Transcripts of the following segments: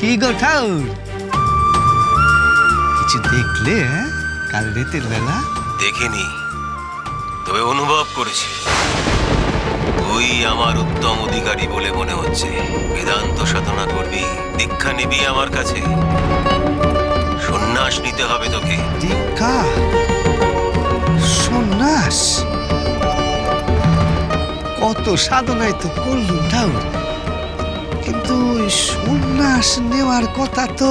কি গো ঠাউর কিছু দেখলে হ্যাঁ? কাল রাতের বেলা? দেখিনি। তবে অনুভব করেছি। ওই আমার উত্তম অধিকারী বলে মনে হচ্ছে। বেদান্ত সাধনা করবি দীক্ষা নিবি আমার কাছে। সন্ন্যাস নিতে হবে তোকে। দীক্ষা? সন্ন্যাস? কত সাধনায় তো করলুম ঠাউর কিন্তু সন্ন্যাস নেওয়ার কথা তো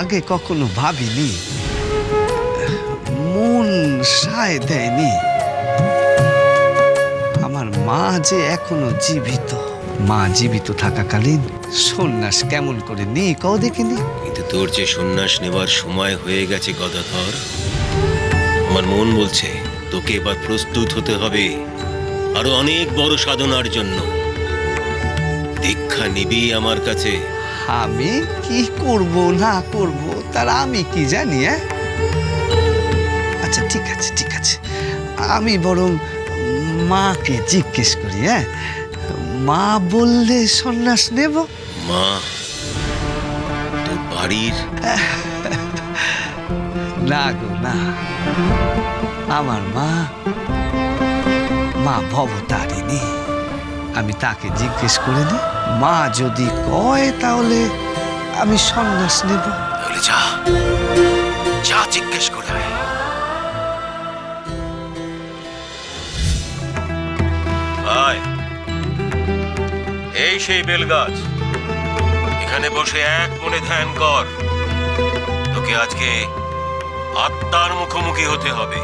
আগে কখনো ভাবিনি। মন সায় দেয়নি। আমার মা যে এখনও জীবিত। মা জীবিত থাকাকালীন সন্ন্যাস কেমন করে নি কও দেখিনি কিন্তু তোর যে সন্ন্যাস নেবার সময় হয়ে গেছে গদাধর, আমার মন বলছে তোকে এবার প্রস্তুত হতে হবে আরও অনেক বড় সাধনার জন্য। দীক্ষা নিবি আমার কাছে। আমি কি করব না করব তার আমি কি জানি হ্যাঁ? আচ্ছা ঠিক আছে ঠিক আছে। আমি বরং মাকে জিজ্ঞেস করি হ্যাঁ? মা বললে সন্ন্যাস নেব? মা তোর বাড়ির? না গো না। আমার মা মা ভবতারিণী। আমি তাকে জিজ্ঞেস করে নি মা যদি কয় তাহলে আমি সন্ন্যাস নেব। যা যা জিজ্ঞেস করে এই সেই বেলগাছ। এখানে বসে এক মনে ধ্যান কর। তোকে আজকে আত্মার মুখোমুখি হতে হবে।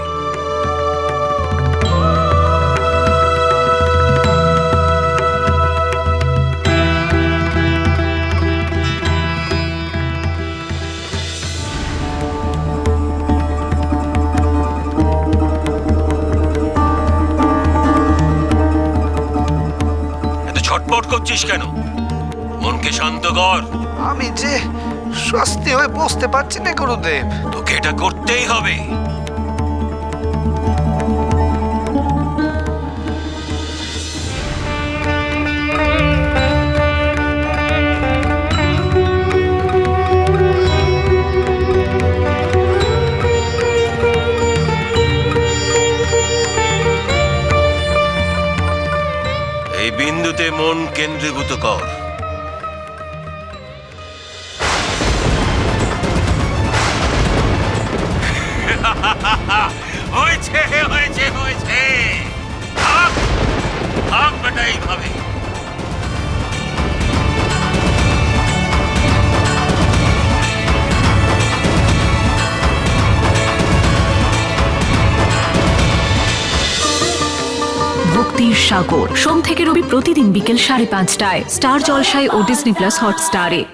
ছটপট করছিস কেন? মনকে শান্ত কর। আমি যে স্বস্তি হয়ে বসতে পারছি না গুরুদেব। তোকে এটা করতেই হবে। বিন্দুতে মন কেন্দ্রীভূত কর। হয়েছে ভক্তির সাগর। সোম থেকে রবি প্রতিদিন বিকেল সাড়ে পাঁচটায়। স্টার জলসায় ও ডিসনি প্লাস হটস্টারে।